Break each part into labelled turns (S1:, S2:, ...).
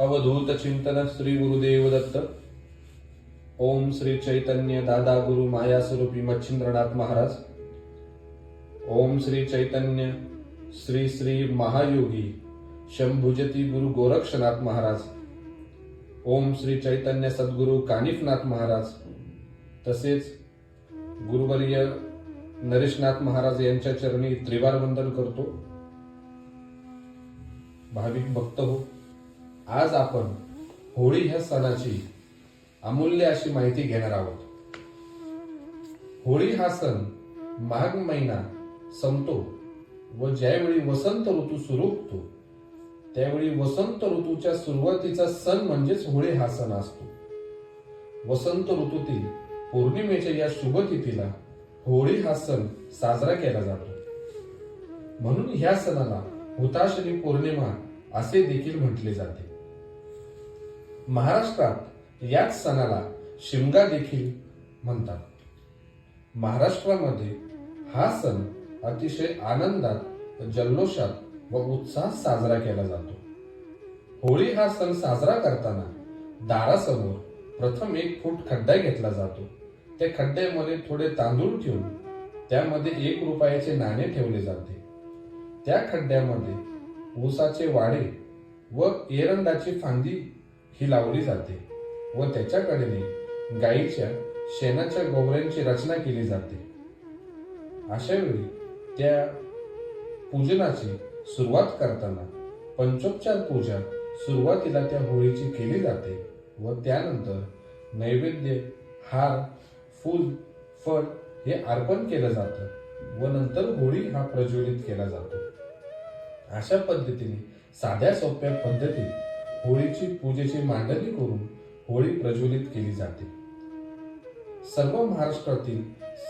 S1: अवधूत चिंतन श्री गुरुदेव दत्त ओम श्री चैतन्य दादा गुरु माया स्वरूपी मच्छिंद्रनाथ महाराज ओम श्री चैतन्य श्री श्री महायोगी शंभुजती गुरु गोरक्षनाथ महाराज ओम श्री चैतन्य सद्गुरु कानिफनाथ महाराज तसेच गुरुवर्य नरेशनाथ महाराज यांच्या चरणी त्रिवार वंदन करतो। भाविक भक्त हो। आज आपण होळी ह्या सणाची अमूल्य अशी माहिती घेणार आहोत. होळी हा सण माघ महिना संपतो व ज्यावेळी वसंत ऋतू सुरू होतो त्यावेळी वसंत ऋतूच्या सुरुवातीचा सण म्हणजेच होळी हा सण असतो. वसंत ऋतूतील पौर्णिमेच्या या शुभ तिथीला होळी हा सण साजरा केला जातो. म्हणून ह्या सणाला हुताशनी पौर्णिमा असे देखील म्हटले जाते. महाराष्ट्रात याच सणाला शिमगा देखील म्हणतात. महाराष्ट्रामध्ये हा सण अतिशय आनंदात जल्लोषात व उत्साहात साजरा केला जातो. होळी हा सण साजरा करताना दारासमोर प्रथम एक फूट खड्डा घेतला जातो. त्या खड्ड्यामध्ये थोडे तांदूळ ठेवून त्यामध्ये एक रुपयाचे नाणे ठेवले जाते. त्या खड्ड्यामध्ये ऊसाचे वाडे व एरंडाची फांदी ही लावली जाते व त्याच्याकडेने गाईच्या शेणाच्या गोवऱ्यांची रचना केली जाते. अशा वेळी त्या पूजनाची सुरुवात करताना पंचोपचार पूजा सुरुवातीला त्या होळीची केली जाते व त्यानंतर नैवेद्य हार फूल फळ हे अर्पण केलं जातं व नंतर होळी हा प्रज्वलित केला जातो. अशा पद्धतीने साध्या सोप्या पद्धतीत होळीची पूजेची मांडणी करून होळी प्रज्वलित केली जाते. सर्व महाराष्ट्रातील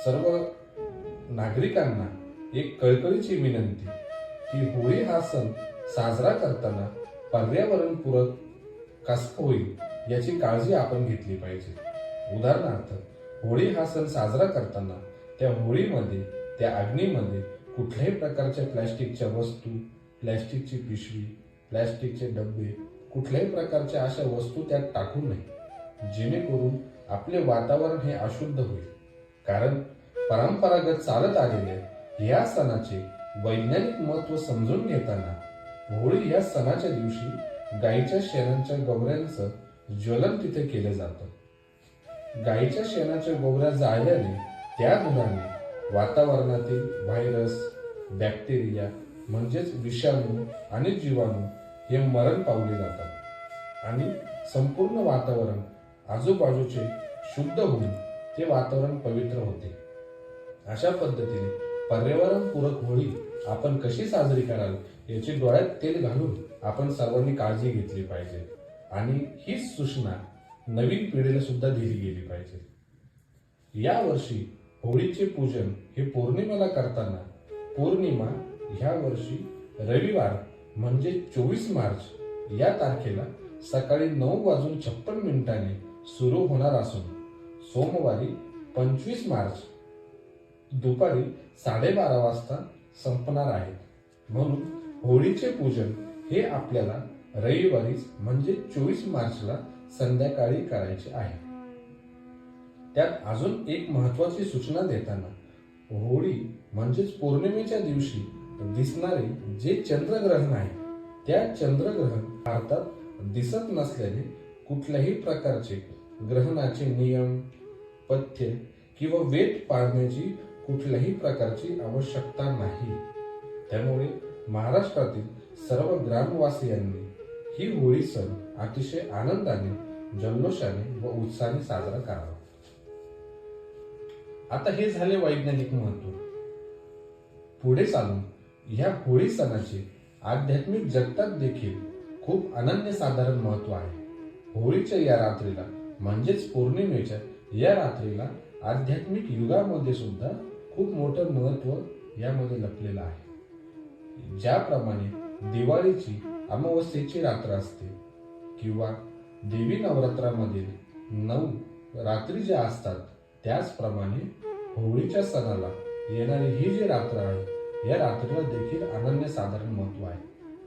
S1: सर्व नागरिकांना एक कळकळीची विनंती की होळी हा सण साजरा करताना पर्यावरणपूरक कसं होईल याची काळजी आपण घेतली पाहिजे. उदाहरणार्थ होळी हा सण साजरा करताना त्या होळीमध्ये त्या अग्नीमध्ये कुठल्याही प्रकारच्या प्लॅस्टिकच्या वस्तू प्लॅस्टिकची पिशवी प्लॅस्टिकचे डबे कुठल्याही प्रकारच्या अशा वस्तू त्यात टाकू नये. जेणेकरून आपले वातावरण हे अशुद्ध होईल. कारण परंपरागत चालत आलेल्या या सणाचे वैज्ञानिक महत्त्व समजून घेताना होळी या सणाच्या दिवशी गाईच्या शेणाच्या गवऱ्यांचं ज्वलन तिथे केलं जातं. गाईच्या शेणाच्या गोवऱ्या जाळल्याने त्या धुराने वातावरणातील व्हायरस बॅक्टेरिया म्हणजेच विषाणू आणि जीवाणू हे मरण पावले जातात. आणि संपूर्ण वातावरण आजूबाजूचे शुद्ध होऊन ते वातावरण पवित्र होते. अशा पद्धतीने पर्यावरणपूरक होळी आपण कशी साजरी कराल याची डोळ्यात तेल घालून आपण सर्वांनी काळजी घेतली पाहिजे. आणि हीच सूचना नवीन पिढीला सुद्धा दिली गेली पाहिजे. या वर्षी होळीचे पूजन हे पौर्णिमेला करताना पौर्णिमा ह्या वर्षी रविवार म्हणजे चोवीस मार्च या तारखेला सकाळी नऊ वाजून छप्पन मिनिटांनी सुरू होणार असून सोमवारी पंचवीस मार्च दुपारी साडेबारा वाजता संपणार आहे. म्हणून होळीचे पूजन हे आपल्याला रविवारीच म्हणजे चोवीस मार्चला संध्याकाळी करायचे आहे. त्यात अजून एक महत्वाची सूचना देताना होळी म्हणजेच पौर्णिमेच्या दिवशी दिसणारे जे चंद्रग्रहण आहे त्या चंद्रग्रहण भारतात दिसत नसल्याने कुठल्याही प्रकारचे ग्रहणाचे नियम पथ्य किंवा वेट पाळण्याची कुठल्याही प्रकारची आवश्यकता नाही. त्यामुळे महाराष्ट्रातील सर्व ग्रामवासियांनी ही होळी सण अतिशय आनंदाने जल्लोषाने व उत्साहाने साजरा करावा. आता हे झाले वैज्ञानिक महत्त्व पुढे चालून ह्या होळी सणाचे आध्यात्मिक जगतात देखील खूप अनन्यसाधारण महत्त्व आहे. होळीच्या या रात्रीला म्हणजेच पौर्णिमेच्या या रात्रीला आध्यात्मिक युगामध्ये सुद्धा खूप मोठं महत्त्व यामध्ये लपलेलं आहे. ज्याप्रमाणे दिवाळीची अमावस्येची रात्र असते किंवा देवी नवरात्रामधील नऊ रात्री ज्या असतात त्याचप्रमाणे होळीच्या सणाला येणारी ही जी रात्र आहे या रात्रीला देखील अनन्य साधारण महत्त्व आहे.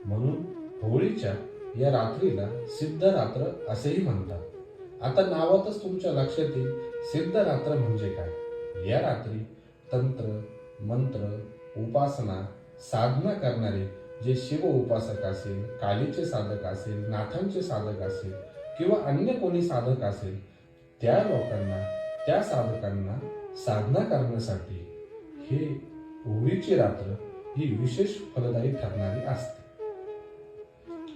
S1: म्हणून होळीच्या या रात्रीला सिद्ध रात्र असेही म्हणतात. आता नावातच तुमच्या लक्षात येईल सिद्ध रात्र म्हणजे काय? या रात्री तंत्र मंत्र उपासना साधना करणारे जे शिव उपासक असेल कालीचे साधक असेल नाथांचे साधक असेल किंवा अन्य कोणी साधक असेल त्या लोकांना त्या साधकांना साधना करण्यासाठी हे होळीची रात्र ही विशेष फलदायी ठरणारी असते.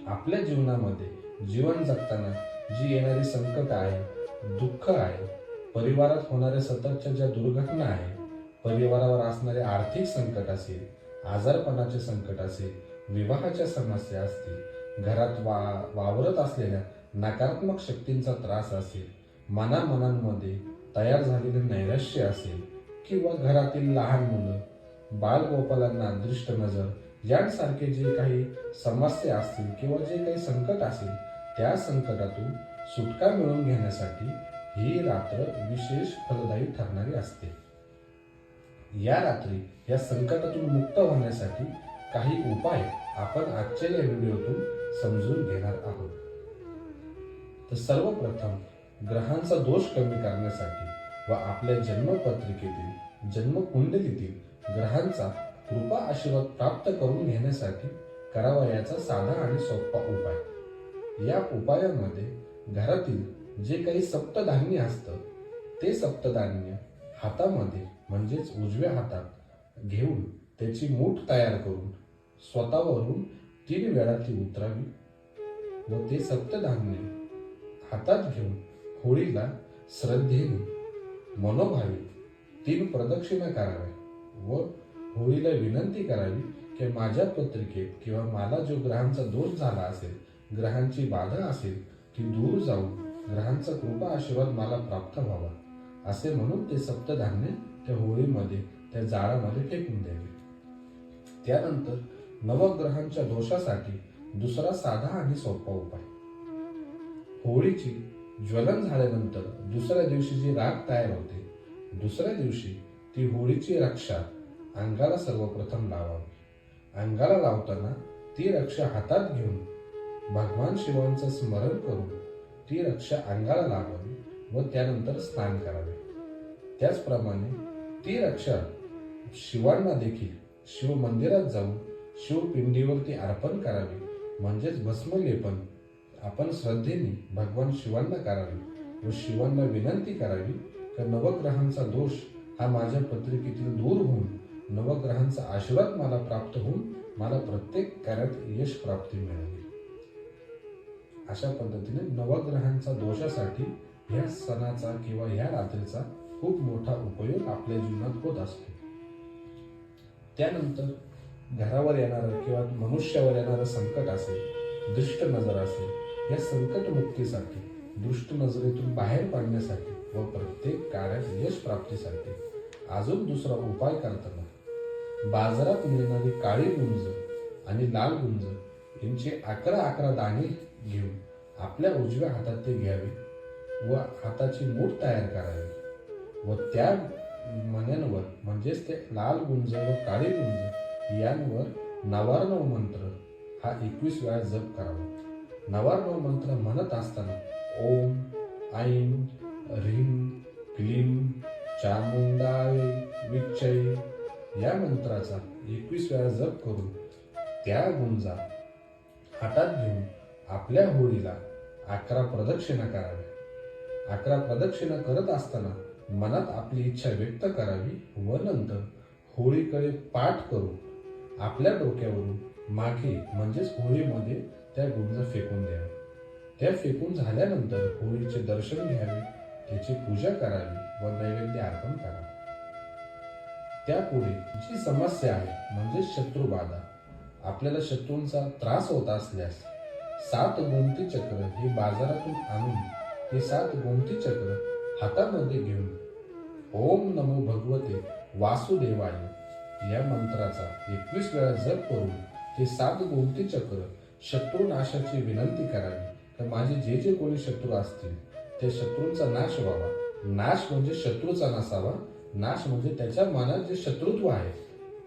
S1: आपल्या जीवनामध्ये जीवन जगताना जी येणारी संकट आहे दुःख आहे परिवारात होणाऱ्या सततच्या ज्या दुर्घटना आहे परिवारावर असणारे आर्थिक संकट असेल आजारपणाचे संकट असेल विवाहाच्या समस्या असतील घरात वा वावरत असलेल्या नकारात्मक शक्तींचा त्रास असेल मनामनांमध्ये तयार झालेले नैराश्य असेल किंवा घरातील लहान मुलं बालगोपालांना दृष्ट नजर यांसारखे जे काही समस्या असतील किंवा जे काही संकट असेल त्या संकटातून सुटका मिळवून घेण्यासाठी ही रात्र विशेष फलदायी ठरणारी असते. या रात्री या संकटातून मुक्त होण्यासाठी काही उपाय आपण आजच्या या व्हिडिओतून समजून घेणार आहोत. तर सर्वप्रथम ग्रहांचा दोष कमी करण्यासाठी व आपल्या जन्मपत्रिकेतील जन्मकुंडलीतील ग्रहांचा कृपा आशीर्वाद प्राप्त करून घेण्यासाठी करावा याचा साधा आणि सोपा उपाय. या उपायामध्ये घरातील जे काही सप्तधान्य असतं ते सप्तधान्य हातामध्ये म्हणजेच उजव्या हातात घेऊन त्याची मूठ तयार करून स्वतःवरून तीन वेळा ती उतरावी व ते सप्तधान्य हातात घेऊन होळीला श्रद्धेने मनोभावे तीन प्रदक्षिणा कराव्या व होळीला विनंती करावी की माझ्या पत्रिकेत किंवा मला जो ग्रहांचा दोष झाला असेल ग्रहांची बाधा असेल ती दूर जाऊन ग्रहांचा कृपा आशीर्वाद मला प्राप्त व्हावा. असे म्हणून ते सप्तधान्य त्या होळीमध्ये त्या जाळामध्ये फेकून द्यावे. त्यानंतर नवग्रहांच्या दोषासाठी दुसरा साधा आणि सोपा उपाय. होळीची ज्वलन झाल्यानंतर दुसऱ्या दिवशी जी राख तयार होते दुसऱ्या दिवशी ती होळीची रक्षा अंगाला सर्वप्रथम लावावी. अंगाला लावताना ती रक्षा हातात घेऊन भगवान शिवांचं स्मरण करून ती रक्षा अंगाला लावावी व त्यानंतर स्नान करावे. त्याचप्रमाणे ती रक्षा शिवांना देखील शिव मंदिरात जाऊन शिवपिंडीवरती अर्पण करावी. म्हणजेच भस्मलेपन आपण श्रद्धेने भगवान शिवांना करावे व शिवांना विनंती करावी तर नवग्रहांचा दोष हा माझ्या पत्रिकेतील दूर होऊन नवग्रहांचा आशीर्वाद मला प्राप्त होऊन मला प्रत्येक कार्यात यश प्राप्ती मिळाली. अशा पद्धतीने नवग्रहांचा दोषासाठी ह्या सणाचा किंवा ह्या रात्रीचा खूप मोठा उपयोग आपल्या जीवनात होत असतो. त्यानंतर घरावर येणारं किंवा मनुष्यावर येणारं संकट असेल दृष्ट नजर असेल या संकट मुक्तीसाठी दृष्ट नजरेतून बाहेर पडण्यासाठी व प्रत्येक कार्यात यश प्राप्तीसाठी अजून दुसरा उपाय करताना बाजारात मिळणारी काळी गुंज आणि लाल गुंज यांचे अकरा अकरा दाणे घेऊन आपल्या उजव्या हातात ते घ्यावे व हाताची मूठ तयार करावी. व त्या मण्यांवर म्हणजेच ते लाल गुंज व काळी गुंज यांवर नवार्णव मंत्र हा एकवीस वेळा जप करावा. नवार्णव मंत्र म्हणत असताना ओम ऐन ह्रीम क्लीम चामुंडाय विच्चय या मंत्राचा एकवीस वेळा जप करून त्या गुंजा हातात घेऊन आपल्या होळीला अकरा प्रदक्षिणा कराव्या. अकरा प्रदक्षिणा करत असताना मनात आपली इच्छा व्यक्त करावी व नंतर होळीकडे पाठ करून आपल्या डोक्यावरून मागे म्हणजेच होळीमध्ये त्या गुंज फेकून द्याव्या. त्या फेकून झाल्यानंतर होळीचे दर्शन घ्यावे. त्याची पूजा करावी व नैवेद्य अर्पण करावे त्यापुढे जी समस्या आहे म्हणजे शत्रुबाधा. आपल्याला शत्रूंचा त्रास होत असल्यास सात गोमती चक्र हे बाजारातून आणून ते सात गोमती चक्र हातामध्ये घेऊन ओम नमो भगवते वासुदेवाय या मंत्राचा एकवीस वेळा जप करून ते सात गोमती चक्र शत्रुनाशाची विनंती करावी. तर माझे जे जे कोणी शत्रू असतील त्या शत्रूंचा नाश व्हावा. नाश म्हणजे शत्रूचा नसावा. नाश म्हणजे त्याच्या मनात जे शत्रुत्व आहे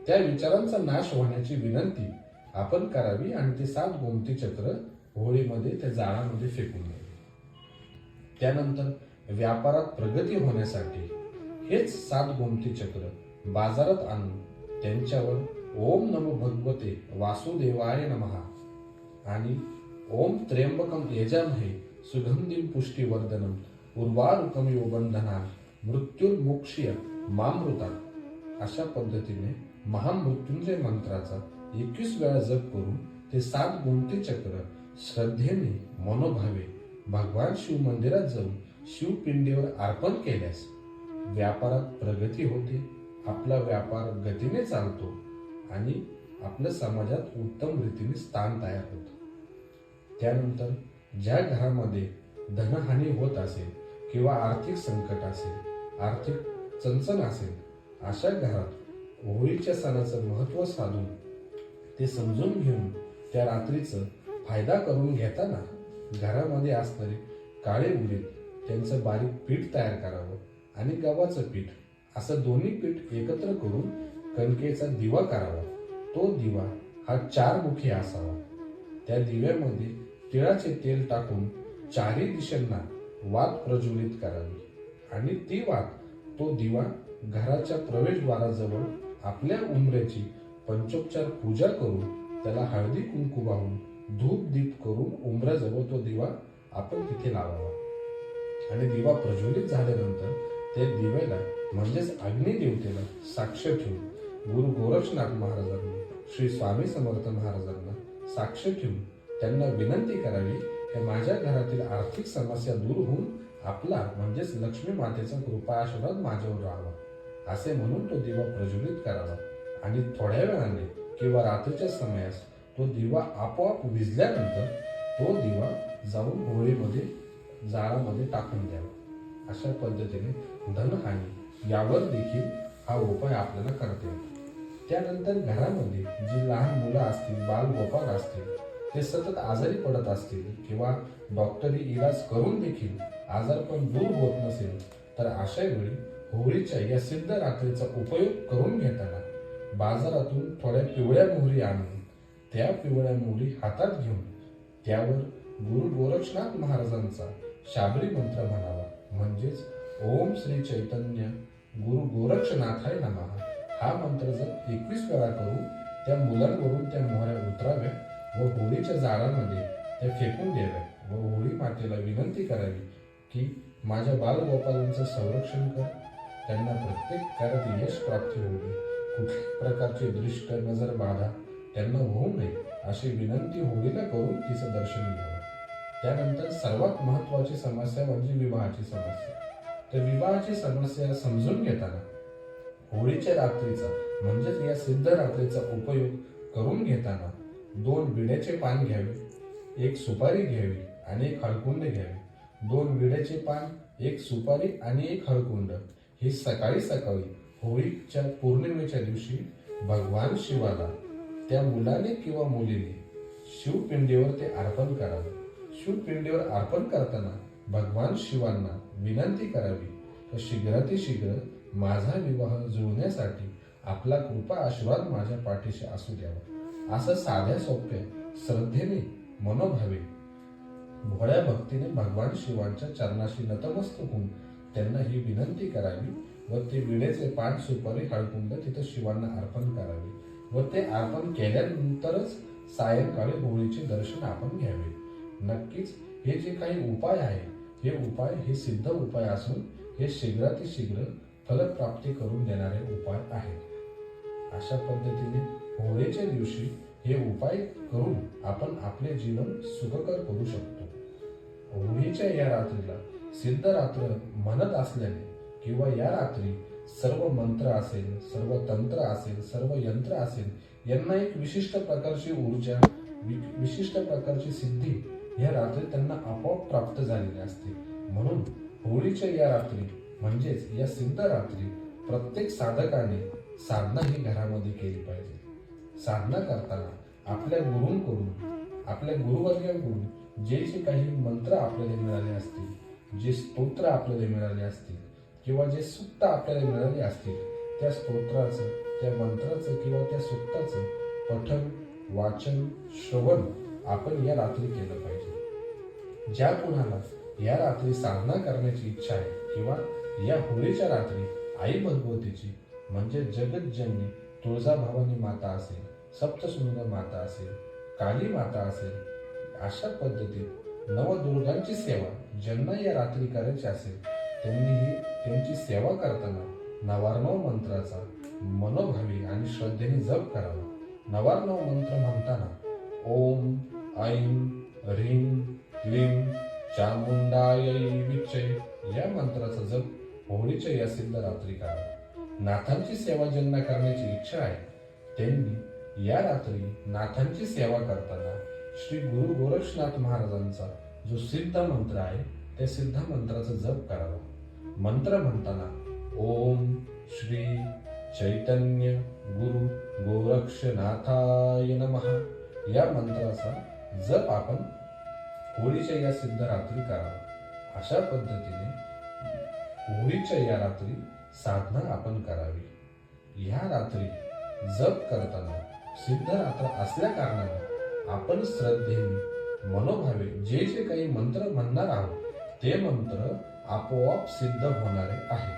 S1: त्या विचारांचा नाश होण्याची विनंती आपण करावी आणि ते सात गोमती चक्र होळीमध्ये त्या जाळामध्ये फेकून द्यावे. त्यानंतर व्यापारात प्रगती होण्यासाठी हेच सात गोमती चक्र बाजारात आणून त्यांच्यावर ओम नमो भगवते वासुदेवाय नमहा आणि ओम त्र्यंबकम यजामहे सुगंधिम पुष्टिवर्धनम उर्वारुकमिव बंधना मृत्युर्मोक्षीय मामृता. अशा पद्धतीने महामृत्युंजय मंत्राचा एकवीस वेळा जप करून ते सात गोमती चक्र श्रद्धेने मनोभावे भगवान शिव मंदिरात जाऊन शिवपिंडीवर अर्पण केल्यास व्यापारात प्रगती होते आपला व्यापार गतीने चालतो आणि आपल्या समाजात उत्तम रीतीने स्थान तयार होतं. त्यानंतर ज्या घरामध्ये धनहानी होत असेल किंवा आर्थिक संकट असेल आर्थिक चणचण असेल अशा घरात होळीच्या सणाचं महत्त्व साधून ते समजून घेऊन त्या रात्रीचं फायदा करून घेताना घरामध्ये असणारे काळे उडीद त्यांचं बारीक पीठ तयार करावं आणि गव्हाचं पीठ असं दोन्ही पीठ एकत्र करून कणकेचा दिवा करावा. तो दिवा हा चार मुखी असावा. त्या दिव्यामध्ये तिळाचे तेल टाकून चारही दिशांना वात प्रज्वलित करावी. आणि ती वात तो दिवा घराच्या प्रवेशद्वाराजवळ आपल्या उंबऱ्याची पंचोपचार पूजा करून त्याला हळदी कुंकू वाहून धूप दीप करून उंबऱ्याजवळ तो दिवा आपण तिथे लावावा. आणि दिवा प्रज्वलित झाल्यानंतर ते दिव्याला म्हणजेच अग्निदेवतेला साक्ष ठेवून गुरु गोरक्षनाथ महाराजांना श्री स्वामी समर्थ महाराजांना साक्ष ठेवून त्यांना विनंती करावी की माझ्या घरातील आर्थिक समस्या दूर होऊन आपला म्हणजेच लक्ष्मी मातेचा कृपा आशीर्वाद माझ्यावर राहावा. असे म्हणून तो दिवा प्रज्वलित करावा. आणि थोड्या वेळाने किंवा रात्रीच्या समयास तो दिवा आपोआप विजल्यानंतर तो दिवा जाऊन होळीमध्ये जाळामध्ये टाकून द्यावा. अशा पद्धतीने धनहानी यावर देखील हा उपाय आपल्याला करता येतो. त्यानंतर घरामध्ये जी लहान मुलं असतील बालगोपाल असतील ते सतत आजारी पडत असतील किंवा डॉक्टरी इलाज करून देखील आजारपण दूर होत नसेल तर अशा वेळी होळीच्या या सिद्ध रात्रीचा उपयोग करून घेताना बाजारातून थोड्या पिवळ्या मोहरी आणून त्या पिवळ्या मोहरी हातात घेऊन त्यावर गुरु गोरक्षनाथ महाराजांचा शाबरी मंत्र म्हणावा. म्हणजेच ओम श्री चैतन्य गुरु गोरक्षनाथाय नमः. हा मंत्र जर एकवीस वेळा करून त्या मुलांवरून त्या मोहऱ्या उतराव्या व होळीच्या जाळामध्ये त्या फेकून द्याव्या व होळी मातेला विनंती करावी की माझ्या बालगोपालांचं संरक्षण कर. त्यांना प्रत्येक कार्यात यश प्राप्ती होऊ दे. कुठल्याही प्रकारचे दृष्ट नजर बाधा. त्यांना होऊ नये अशी विनंती होळीला करून तिचं दर्शन घ्यावं. त्यानंतर सर्वात महत्वाची समस्या म्हणजे विवाहाची समस्या. तर विवाहाची समस्या समजून घेताना होळीच्या रात्रीचा म्हणजेच या सिद्ध रात्रीचा उपयोग करून घेताना दोन विड्याचे पान घ्यावे एक सुपारी घ्यावी आणि एक हळकुंड घ्यावे. दोन विड्याचे पान एक सुपारी आणि एक हळकुंड. हे सकाळी सकाळी होळीच्या पौर्णिमेच्या दिवशी भगवान शिवाला त्या मुलाने किंवा मुलीने शिवपिंडीवर ते अर्पण करावे. शिवपिंडीवर अर्पण करताना भगवान शिवांना विनंती करावी तर शीघ्रातिशीघ्र माझा विवाह जुळण्यासाठी आपला कृपा आशीर्वाद माझ्या पाठीशी असू द्यावा. असं साध्या सोप्या श्रद्धेने मनोभावे भोळ्या भक्तीने भगवान शिवांच्या चरणाशी नतमस्तक होऊन त्यांना ही विनंती करावी व ते विडेचे पान सुपारी हळकुंड तिथं शिवांना अर्पण करावे व ते अर्पण केल्यानंतरच सायंकाळी होळीचे दर्शन आपण घ्यावे. नक्कीच हे जे काही उपाय आहे हे उपाय हे सिद्ध उपाय असून हे शीघ्रातिशीघ्र फलप्राप्ती करून देणारे उपाय आहेत. अशा पद्धतीने होळीच्या दिवशी हे उपाय करून आपण आपले जीवन सुखकर करू शकतो. होळीच्या या रात्रीला सिद्ध रात्र म्हणत असल्याने किंवा या रात्री सर्व मंत्र असेल सर्व तंत्र असेल सर्व यंत्र असेल यांना एक विशिष्ट प्रकारची ऊर्जा वि- विशिष्ट प्रकारची सिद्धी या रात्री त्यांना आपोआप प्राप्त झालेली असते. म्हणून होळीच्या या रात्री म्हणजेच या सिद्ध रात्री प्रत्येक साधकाने साधना ही घरामध्ये केली पाहिजे. साधना करताना आपल्या गुरूंकडून आपल्या गुरुवर्गांकडून जे जे काही मंत्र आपल्याला मिळाले असतील जे स्तोत्र आपल्याला मिळाले असतील किंवा जे सुक्त आपल्याला मिळाले असतील त्या स्तोत्राचं त्या मंत्राचं किंवा त्या सुक्ताचं पठन वाचन श्रवण आपण या रात्री केलं पाहिजे. ज्या कोणाला या रात्री साधना करण्याची इच्छा आहे किंवा या होळीच्या रात्री आई भगवतीची म्हणजे जगतजननी तुळजाभवानी माता असेल सप्तसुंदर माता असेल काली माता असेल अशा पद्धतीत नवदुर्गांची सेवा ज्यांना या रात्री करायची असेल त्यांनीही त्यांची सेवा करताना नवार्णव मंत्राचा मनोभावी आणि श्रद्धेने जप करावा. नवार्णव मंत्र म्हणताना ओम ऐं ह्रीं क्लीं चामुंडाय विचय या मंत्राचा जप होळीच्या या सिद्ध रात्री करावा नाथांची सेवा ज्यांना करण्याची इच्छा आहे त्यांनी या रात्री नाथांची सेवा करताना श्री गुरु गोरक्षनाथ महाराजांचा जो सिद्ध मंत्र आहे त्या सिद्ध मंत्राचा जप करावा. मंत्र म्हणताना ओम श्री चैतन्य गुरु गोरक्षनाथाय नमहा या मंत्राचा जप आपण होळीच्या या सिद्ध रात्री करावा. अशा पद्धतीने होळीच्या या रात्री साधना आपण करावी. ह्या रात्री जप करताना सिद्ध रात्र असल्या कारणाने आपण श्रद्धेने मनोभावे जे जे काही मंत्र म्हणणार आहोत ते मंत्र आपोआप सिद्ध होणारे आहे.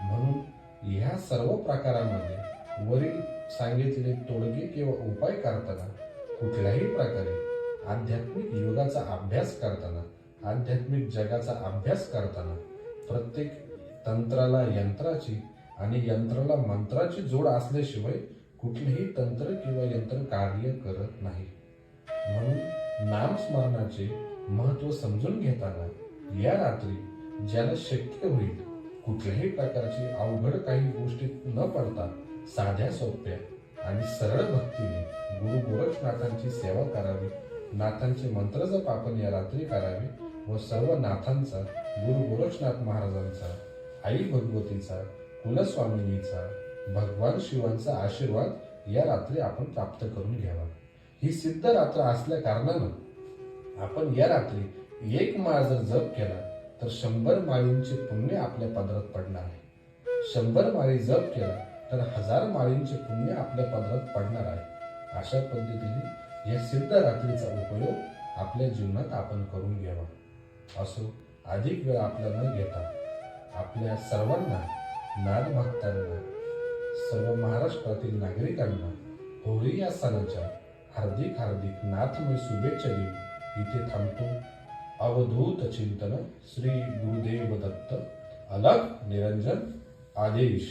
S1: म्हणून ह्या सर्व प्रकारामध्ये वरील सांगितलेले तोडगे किंवा उपाय करताना कुठल्याही प्रकारे आध्यात्मिक योगाचा अभ्यास करताना आध्यात्मिक जगाचा अभ्यास करताना प्रत्येक तंत्राला यंत्राची आणि यंत्राला मंत्राची जोड असल्याशिवाय कुठलेही तंत्र किंवा यंत्र कार्य करत नाही. म्हणून नामस्मरणाचे महत्त्व समजून घेताना या रात्री ज्याला शक्य होईल कुठल्याही प्रकारची अवघड काही गोष्टी न पडता साध्या सोप्या आणि सरळ भक्तीने गुरु गोरक्षनाथांची सेवा करावी नाथांचे मंत्र जप आपण या रात्री करावे व सर्व नाथांचा गुरु गोरक्षनाथ महाराजांचा आई भगवतीचा कुलस्वामिनीचा भगवान शिवांचा आशीर्वाद या रात्री आपण प्राप्त करून घ्यावा. ही सिद्ध रात्र असल्या कारणानं आपण या रात्री एक माळ जर जप केला तर शंभर माळींचे पुण्य आपल्या पदरात पडणार आहे. शंभर माळी जप केला तर हजार माळींचे पुण्य आपल्या पदरात पडणार आहे. अशा पद्धतीने या सिद्ध रात्रीचा उपयोग आपल्या जीवनात आपण करून घ्यावा. असो अधिक वेळ आपल्या न घेता आपल्या सर्वांना नादभक्तांना सर्व महाराष्ट्रातील नागरिकांना होळी या सणाच्या हार्दिक हार्दिक नाथमय शुभेच्छा देऊन इथे थांबतो. अवधूत चिंतन श्री गुरुदेव दत्त. अलग निरंजन आदेश.